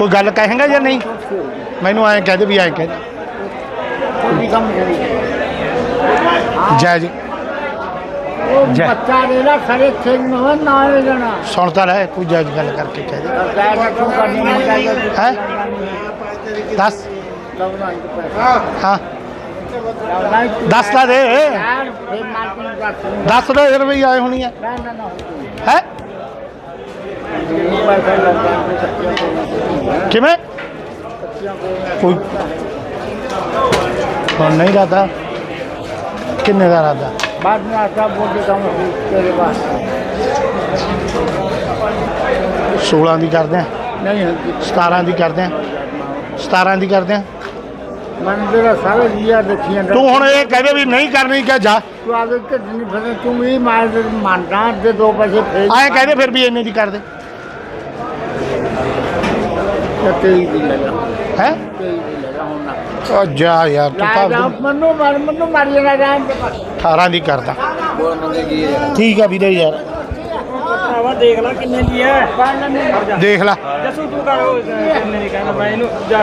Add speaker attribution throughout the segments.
Speaker 1: ਕੋਈ ਗੱਲ ਕਹੇਗਾ ਜਾਂ ਨਹੀਂ? ਮੈਨੂੰ ਐਂ ਕਹਿ ਦੇ ਵੀ ਐਂ ਕਹਿ ਦੇ।
Speaker 2: ਕੋਈ ਕੰਮ
Speaker 1: ਜੈ ਜੀ।
Speaker 2: ਉਹ
Speaker 1: ਜੈ।
Speaker 2: ਬੱਚਾ ਦੇ ਲਾ ਸਾਰੇ ਨੂੰ ਹੋਇਆ, ਨਾ ਲੈ ਜਾਣਾ
Speaker 1: ਸੁਣ ਤਾਂ ਲੈ ਕੋਈ ਜਾਇਜ਼ ਗੱਲ ਕਰਕੇ ਕਹਿ ਦੇ।
Speaker 2: ਨਾ
Speaker 1: ਹੈਂ? ਦੱਸ। ਹਾਂ। ਦੱਸ ਦੇ। ਦੱਸ ਦੇ ਰੁਪਏ ਆਏ ਹੋਣੀ
Speaker 2: ਨਾ ਨਾ ਨਾ।
Speaker 1: ਹੈ
Speaker 2: ਪੈਸੇ ਲੱਗਾ ਤੇ ਸੱਚੀਆਂ ਕੋਲ
Speaker 1: ਕਿਵੇਂ ਕੋਈ ਹੁਣ ਨਹੀਂ ਰਹਾ ਕਿੰਨੇ ਦਾ ਰਹਾ
Speaker 2: बाद में आता बोल देता हूँ तेरे पास
Speaker 1: 16 ਦੀ ਕਰਦੇ ਆ
Speaker 2: नहीं है
Speaker 1: 17 ਦੀ ਕਰਦੇ ਆ 17 ਦੀ ਕਰਦੇ ਆ
Speaker 2: मैंने तेरा सारे लिया देखिए
Speaker 1: ਤੂੰ ਹੁਣ ਇਹ ਕਹਦੇ ਵੀ ਨਹੀਂ ਕਰਨੀ ਕਿ ਜਾ
Speaker 2: तू आगे के दिन फिर तुम ही मार दे मानना दे दो पैसे फिर
Speaker 1: ਆਏ ਕਹਦੇ ਫਿਰ ਵੀ ਇੰਨੇ ਦੀ ਕਰਦੇ 23 ਦੀ ਯਾਰ ਤੂੰ ਤਾਂ
Speaker 2: ਰਾਮ ਮੰਨੂ ਮਾਰ ਮਾਰ ਜਣਾ ਰਾਮ ਦੇ
Speaker 1: 18 ਦੀ ਕਰਦਾ ਠੀਕ ਆ ਵੀਰੇ ਯਾਰ।
Speaker 3: ਭਰਾਵਾ ਦੇਖ ਲੈ ਕਿੰਨੇ ਦੀ ਹੈ।
Speaker 1: ਦੇਖ ਲੈ।
Speaker 3: ਜਸੂ ਤੂੰ ਕਰ ਉਹ ਨਹੀਂ ਕਹਿਣਾ ਮੈਂ ਇਹਨੂੰ ਜਾ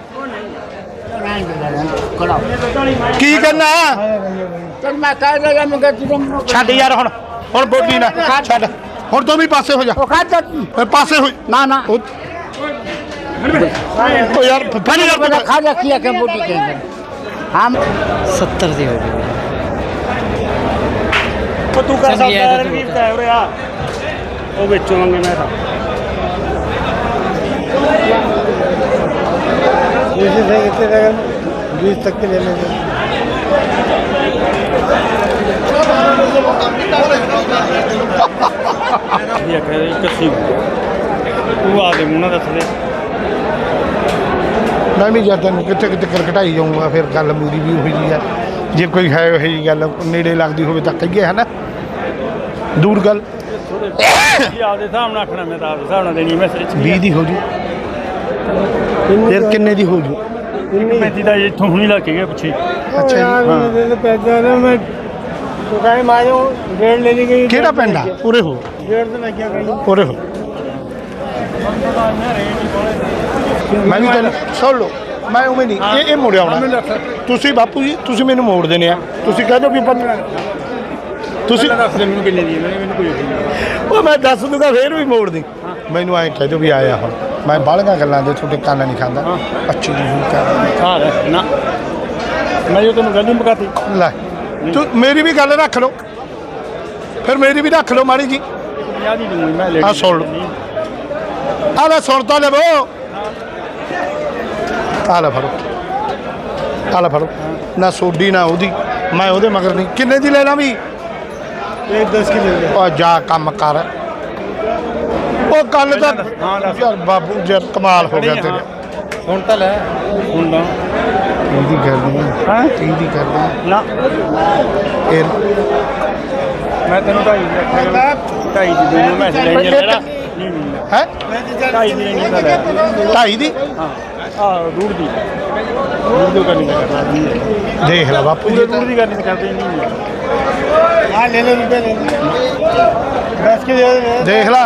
Speaker 1: ਕੀ ਕਹਿਣਾ
Speaker 2: चल मैं कह देगा मैं कहती हूँ
Speaker 1: ਛੱਡ ਯਾਰ ਹੁਣ ਹੁਣ ਬੋਲੀ ਨਾ ਛੱਡ ਹੁਣ ਤੂੰ ਵੀ ਪਾਸੇ ਹੋ ਜਾ
Speaker 2: वो खा जाती
Speaker 1: ਓਏ ਪਾਸੇ ਹੋਈ
Speaker 2: ना ना
Speaker 1: ਉਹ ਓ ਯਾਰ ਫੜ ਯਾਰ
Speaker 2: पहले
Speaker 1: ਤੂੰ।
Speaker 2: खा जा किया के बूटी के अंदर हम
Speaker 4: 70 ਦੀ ਹੋ ਗਈ
Speaker 3: ਉਹ ਤੂੰ ਕਰ
Speaker 4: ਚੰਗੀ ਹੈ
Speaker 3: ਸਕਦਾ
Speaker 4: ਤੇ ਤੂੰ
Speaker 3: ਰਣਵੀਰ ਦਾ ਉਰੇ ਆ ਉਹ ਵਿੱਚੋਂ ਮੰਗੇ ਮੈਂ ਤਾਂ
Speaker 2: जैसे से कितने रहेगा बीस तक के ले लेंगे
Speaker 3: ਇਹ ਆਖਿਆ ਇੱਕ ਸੀ ਤੂੰ ਆ ਦੇ ਮੂੰਹ ਨਾਲ ਦੱਸ ਦੇ
Speaker 1: ਮੈਂ ਵੀ ਜਦ ਤੈਨੂੰ ਕਿੱਥੇ ਕਿੱਥੇ ਕਰਕਟਾਈ ਜਾਊਂਗਾ ਫਿਰ ਗੱਲ ਮੇਰੀ ਵੀ ਉਹੀ ਜੀ ਆ ਜੇ ਕੋਈ ਹੈ ਉਹ ਜੀ ਗੱਲ ਨੇੜੇ ਲੱਗਦੀ ਹੋਵੇ ਤਾਂ ਕਹੀਏ ਹੈ ਨਾ ਦੂਰ ਗੱਲ
Speaker 3: ਇਹ ਆਪਦੇ ਹਿਸਾਬ ਨਾਲ ਆਖਣਾ ਮੈਂ ਤਾਂ ਆਪਦੇ ਹਿਸਾਬ ਨਾਲ ਦੇਣੀ ਮੈਂ ਸਿਰ
Speaker 1: 20 ਦੀ ਹੋ ਜੂ ਫਿਰ ਕਿੰਨੇ ਦੀ ਹੋ ਜੂ
Speaker 3: ਮੈਦੀ ਦਾ ਇੱਥੋਂ ਹੁਣੀ ਲੱਗ ਕੇ ਗਿਆ ਪਿੱਛੇ।
Speaker 1: ਅੱਛਾ ਜੀ
Speaker 2: ਪੈਦਾ ਨਾ ਮੈਂ ਦੁਕਾਨੇ ਮਾਰੋ ਗੇੜ ਲੈ ਲਈ ਗਈ।
Speaker 1: ਕਿਹੜਾ ਪਿੰਡ ਆ? ਪੂਰੇ ਹੋ।
Speaker 2: ਗੇੜ ਤੇ ਲੱਗਿਆ ਗਈ
Speaker 1: ਪੂਰੇ ਹੋ। ਮੈਂ ਵੀ ਤੁਹਾਨੂੰ ਸੁਣ ਲਓ ਮੈਂ ਉਵੇਂ ਨਹੀਂ ਇਹ ਇਹ ਮੁੜਿਆ ਆਉਣਾ। ਤੁਸੀਂ ਬਾਪੂ ਜੀ ਤੁਸੀਂ ਮੈਨੂੰ ਮੋੜ ਦੇਣੇ ਆ। ਤੁਸੀਂ ਕਹਦੇ ਵੀ ਤੁਸੀਂ
Speaker 3: ਮੈਨੂੰ ਕਿੰਨੇ ਦੀ ਮੈਨੂੰ ਕੋਈ
Speaker 1: ਉਹ ਮੈਂ ਦੱਸ ਦੂੰਗਾ ਫੇਰ ਵੀ ਮੋੜ ਦੇ ਮੈਨੂੰ ਐਂ ਕਹਿ ਦਿਓ ਵੀ ਆਇਆ ਹਾਂ ਮੈਂ ਬਾਲਗਾ ਗੱਲਾਂ ਦੇ ਤੁਹਾਡੇ ਕੰਨ ਨਹੀਂ ਖਾਂਦਾ। ਅੱਛੀ ਜੀ
Speaker 3: ਹੂੰ ਕਰ ਨਾ। ਮੈਂ ਜੋ ਤੈਨੂੰ ਗੱਲ ਨਹੀਂ ਮੁਕਾਤੀ
Speaker 1: ਲੈ ਤੂੰ ਮੇਰੀ ਵੀ ਗੱਲ ਰੱਖ ਲਓ। ਫਿਰ ਮੇਰੀ ਵੀ ਰੱਖ ਲਓ ਮਾੜੀ ਜੀ। ਯਾਦ ਸੁਣ ਲਓ। ਆ ਲੈ ਸੁਣ ਤਾਂ ਲਵੋ। ਆ ਲੈ ਫੜੋ। ਆ ਲੈ ਫੜੋ। ਨਾ ਸੋਡੀ ਨਾ ਉਹਦੀ। ਮੈਂ ਉਹਦੇ ਮਗਰ ਨਹੀਂ। ਕਿੰਨੇ ਦੀ ਲੈਣਾ ਵੀ?
Speaker 2: ਇਹ 10 ਕਿਲੋ
Speaker 1: ਉਹ ਜਾ ਕੰਮ ਕਰ। ਉਹ
Speaker 3: ਗੱਲ ਦਾ
Speaker 1: ਯਾਰ ਬਾਬੂ ਯਾਰ ਕਮਾਲ ਹੋ ਗਿਆ ਤੇਰੇ।
Speaker 3: ਹੁਣ ਤਾਂ ਲੈ ਹੁਣ ਨਾ
Speaker 1: ਇਹਦੀ ਕਰਦੀ
Speaker 3: ਹਾਂ?
Speaker 1: ਇਹਦੀ ਕਰਦੀ
Speaker 3: ਨਾ।
Speaker 1: ਇਹ
Speaker 3: ਮੈਂ ਤੈਨੂੰ ਢਾਈ ਢਾਈ ਦੀ ਦੇ ਮੈਸੇਜ ਲੈ ਜਿਹੜਾ
Speaker 1: ਹੈ?
Speaker 3: ਢਾਈ ਦੀ ਨਹੀਂ ਕਰਦਾ
Speaker 1: ਢਾਈ ਦੀ?
Speaker 3: ਹਾਂ। ਆ ਰੂੜ ਦੀ। ਰੂੜ ਦੀ ਕਰਨੀ ਕਰਦਾ
Speaker 1: ਦੇਖ ਲੈ ਬਾਪੂ ਜੀ
Speaker 3: ਰੂੜ ਦੀ ਕਰਨੀ ਕਰਦੇ ਨਹੀਂ
Speaker 1: ਆ ਲੈ ਲੈ
Speaker 3: ਰੁਪਏ ਲੈ ਦੇ।
Speaker 1: ਦੇਖ ਲੈ।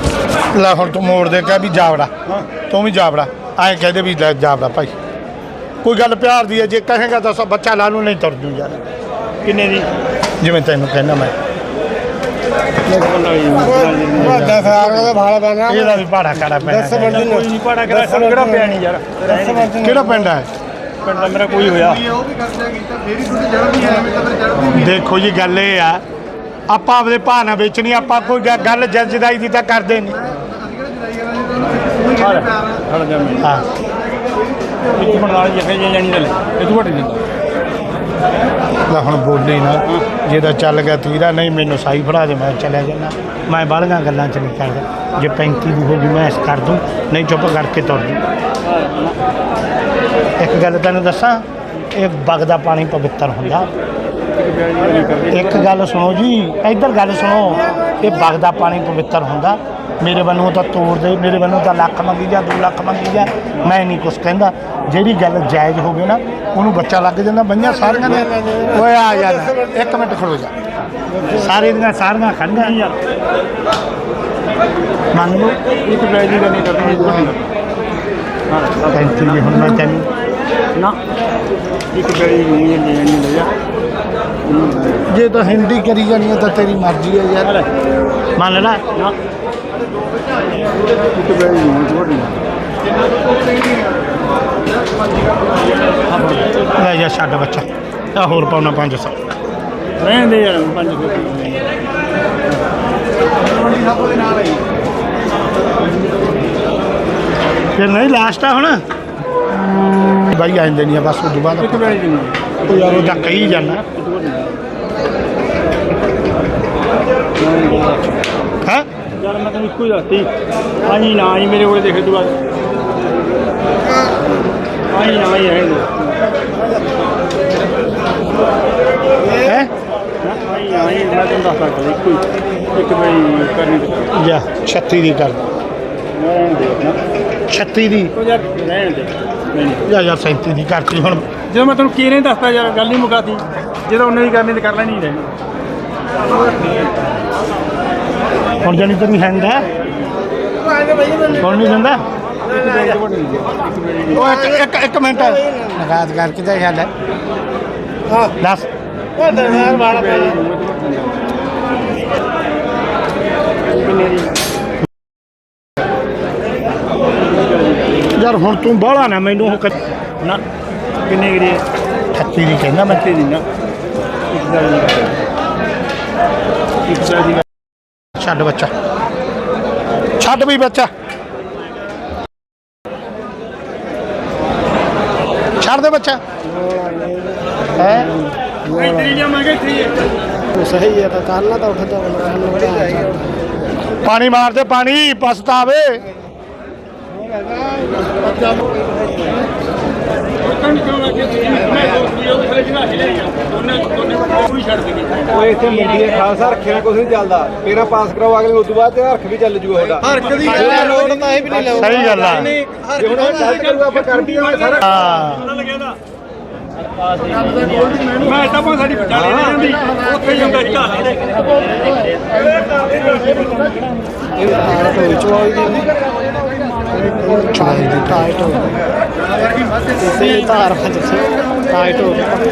Speaker 1: ਲੈ ਹੁਣ ਤੂੰ ਮੋੜ ਦੇ ਕਹਿ ਵੀ ਜਾਵੜਾ ਤੂੰ ਵੀ ਜਾਵੜਾ ਐਂ ਕਹਦੇ ਵੀ ਜਾਵੜਾ ਭਾਈ। ਕੋਈ ਗੱਲ ਪਿਆਰ ਦੀ ਹੈ ਜੇ ਕਹੇਗਾ ਤਾਂ ਬੱਚਾ ਲਾ ਲੂ ਨਹੀਂ ਤੁਰ ਜੂ ਯਾਰ।
Speaker 3: ਕਿੰਨੇ ਦੀ?
Speaker 1: ਜਿਵੇਂ ਤੈਨੂੰ ਕਹਿੰਦਾ ਮੈਂ।
Speaker 3: ਕਿਹੜਾ
Speaker 1: ਪਿੰਡ ਹੈ? ਦੇਖੋ ਜੀ ਗੱਲ ਇਹ ਆ। ਆਪਾਂ ਆਪਣੇ ਭਾਅ ਨਾਲ ਵੇਚਣੀ ਆਪਾਂ ਕੋਈ ਗੱਲ ਜੱਜਦਾਈ ਦੀ ਤਾਂ ਕਰਦੇ ਨਹੀਂ।
Speaker 3: ਹੜ ਜਾ ਮੈਂ।
Speaker 1: ਹਾਂ।
Speaker 3: ਇੱਕ ਬਣਾ ਲਈ ਜਖੇ ਜਾਣੀ ਲੈ ਇਹ ਤੂੰ ਵੱਟ ਦਿੰਦਾ।
Speaker 1: ਲੈ ਹੁਣ ਬੋਲੀ ਨਾ ਜੇ ਤਾਂ ਚੱਲ ਗਿਆ ਤੀਰਾ ਨਹੀਂ ਮੈਨੂੰ ਸਾਈ ਫੜਾ ਦੇ ਮੈਂ ਚਲਿਆ ਜਾਣਾ ਮੈਂ ਬਾਹਲੀਆਂ ਗੱਲਾਂ ਚ ਨਹੀਂ ਕਰਦਾ। ਜੇ 35 ਦੀ ਹੋ ਗਈ ਮੈਂ ਇਸ ਕਰ ਦੂੰ ਨਹੀਂ ਚੁੱਪ ਕਰਕੇ ਤੁਰ ਜੂ। ਇੱਕ ਗੱਲ ਤੈਨੂੰ ਦੱਸਾਂ ਇਹ ਬਗਦਾ ਪਾਣੀ ਪਵਿੱਤਰ ਹੁੰਦਾ। ਇੱਕ ਗੱਲ ਸੁਣੋ ਜੀ ਇੱਧਰ ਗੱਲ ਸੁਣੋ। ਇਹ ਬਗਦਾ ਪਾਣੀ ਪਵਿੱਤਰ ਹੁੰਦਾ। ਮੇਰੇ ਵੱਲੋਂ ਤਾਂ ਤੋੜ ਦੇ ਮੇਰੇ ਵੱਲੋਂ ਤਾਂ ਲੱਖ ਮੰਗੀ ਜਾ 2 ਲੱਖ ਮੰਗੀ ਜਾ ਮੈਂ ਨਹੀਂ ਕੁਛ ਕਹਿੰਦਾ। ਜਿਹੜੀ ਗੱਲ ਜਾਇਜ਼ ਹੋਵੇ ਨਾ ਉਹਨੂੰ ਬੱਚਾ ਲੱਗ ਜਾਂਦਾ ਬੰਨਿਆ ਸਾਰੀਆਂ ਨੇ ਓਏ ਆ ਯਾਰ ਇੱਕ ਮਿੰਟ ਖੜੋ ਜਾ। ਸਾਰੇ ਦੀਆਂ ਸਾਰੀਆਂ ਖੜੀਆਂ। ਯਾਰ ਮੰਨ ਲਓ।
Speaker 3: ਇੱਕ ਬੈਜ ਦੀ ਨਹੀਂ ਕਰਨੀ ਵੱਡੀ
Speaker 1: ਪੈਂਤੀ ਵੀ ਹੁਣ ਮੈਂ ਤੈਨੂੰ
Speaker 3: ਨਾ। ਇੱਕ ਬੈਜ ਦੀ ਨਹੀਂ ਲੈਣੀ ਲੈ ਜਾ
Speaker 1: ਤਾਂ ਹਿੰਦੀ ਕਰੀ ਜਾਣੀ ਹੈ ਤਾਂ ਤੇਰੀ ਮਰਜ਼ੀ ਹੈ ਯਾਰ। ਮੰਨ ਲੈ। ਲੈ ਜਾ ਛੱਡ ਬੱਚਾ। ਆ ਹੋਰ ਪਾਉਣਾ 500
Speaker 3: ਰਹਿਣ ਦੇ ਯਾਰ 500
Speaker 1: ਫਿਰ ਨਹੀਂ ਲਾਸਟ ਆ ਹੁਣ। ਬਾਈ ਆ ਜਾਂਦੇ ਨਹੀਂ ਆ ਬਸ ਉਦੋਂ ਬਾਅਦ ਉਹ ਯਾਰ ਉਹ ਤਾਂ ਕਹੀ ਜਾਣਾ। ਹੈ?
Speaker 3: ਯਾਰ ਮੈਂ ਤੈਨੂੰ ਇੱਕੋ ਹੀ ਦੱਸਤੀ। ਆਈ ਨਾ ਆਈ ਮੇਰੇ ਕੋਲ ਦੇਖ ਤੂੰ ਆ। ਆਈ ਨਾ ਆਈ ਰਹਿਣ ਦੇ।
Speaker 1: ਹੈ?
Speaker 3: ਆਈ ਨਾ ਆਈ ਮੈਂ ਤੈਨੂੰ ਦੱਸ ਸਕਦਾ ਇੱਕੋ ਹੀ। ਇੱਕ ਬੈਜ ਕਰਨੀ ਤੇ
Speaker 1: ਜਾ 36 ਦੀ ਕਰ
Speaker 3: ਰਹਿਣ ਦੇ ਨਾ
Speaker 1: 36 ਦੀ।
Speaker 3: ਯਾਰ
Speaker 1: ਯਾਰ 37 ਦੀ। ਕਰਤੀ ਹੁਣ।
Speaker 3: ਜਦੋਂ ਮੈਂ ਤੈਨੂੰ ਕਿਹਨੇ ਦੱਸਤਾ ਯਾਰ ਗੱਲ ਨਹੀਂ ਮੁਕਾਤੀ ਜਦੋਂ ਉਹਨੇ ਦੀ ਕਰਨੀ ਤੇ ਕਰ ਲੈਣੀ ਹੀ ਰਹਿਣੀ।
Speaker 1: ਹੁਣ ਜਾਨੀ ਤੇ ਵੀ ਹੈਂਗ ਹੈ? ਕੌਣ ਨਹੀਂ ਜਾਂਦਾ ਉਹ ਇੱਕ ਇੱਕ ਮਿੰਟ। ਨਗਾਦ ਕਰ ਕਿਦਾ ਹੈ।
Speaker 2: ਹਾਂ।
Speaker 1: ਦੱਸ।
Speaker 2: ਉਹ ਦਰਬਾਰ ਵਾਲਾ ਪੈ
Speaker 1: ਯਾਰ ਹੁਣ ਤੂੰ ਬਾਹਲਾ ਨਾ ਮੈਨੂੰ ਉਹ
Speaker 3: ਨਾ ਕਿੰਨੇ ਗਰੀ
Speaker 1: 38 ਦੀ ਕਹਿੰਦਾ ਮੈਂ।
Speaker 3: 38 ਦੀ ਨਾ। ਇੱਕ ਦਾ ਦੀ ਇੱਕ ਦਾ
Speaker 1: छड़ बच्चा छड़ भी
Speaker 3: बच्चा छड़ दे बच्चा
Speaker 2: है सही है कल तो
Speaker 1: पानी मार दे पानी पछतावे
Speaker 5: ਉਹ ਇੱਥੇ ਮੰਡੀ ਹੈ ਖਾਲਸਾ ਰੱਖਿਆ ਕੁਝ ਨਹੀਂ ਚੱਲਦਾ। ਤੇਰਾ ਪਾਸ ਕਰਾਓ ਅਗਲੇ ਉਸ ਤੋਂ ਤੇ ਹਰਖ ਵੀ ਚੱਲ ਜੂ ਉਹਦਾ ਹਰਕ ਦੀ
Speaker 2: ਗੱਲ ਹੈ, ਲੋੜ ਤਾਂ ਇਹ ਵੀ ਨਹੀਂ ਲਾਉਂਦਾ
Speaker 1: ਸਹੀ ਗੱਲ ਆ।
Speaker 5: ਜੇ ਹੁਣ ਉਹ ਚੱਲ ਕਰੂਗਾ ਆਪਾਂ ਕਰ ਦਿਆਂਗੇ ਸਾਰਾ।
Speaker 1: ਹਾਂ।
Speaker 3: ਮੈਂ ਤਾਂ ਭਾਵੇਂ ਸਾਡੀ ਵਿਚਾਲੇ ਨਹੀਂ ਉੱਥੇ ਜਾਂਦਾ ਢਾਲੇ ਦੇ
Speaker 2: ਚਾਹੀਦੀ ਟਾਈਟ ਹੋ ਗਈ ਧਾਰ ਹੱਥ ਟਾਈਟ ਹੋ ਗਈ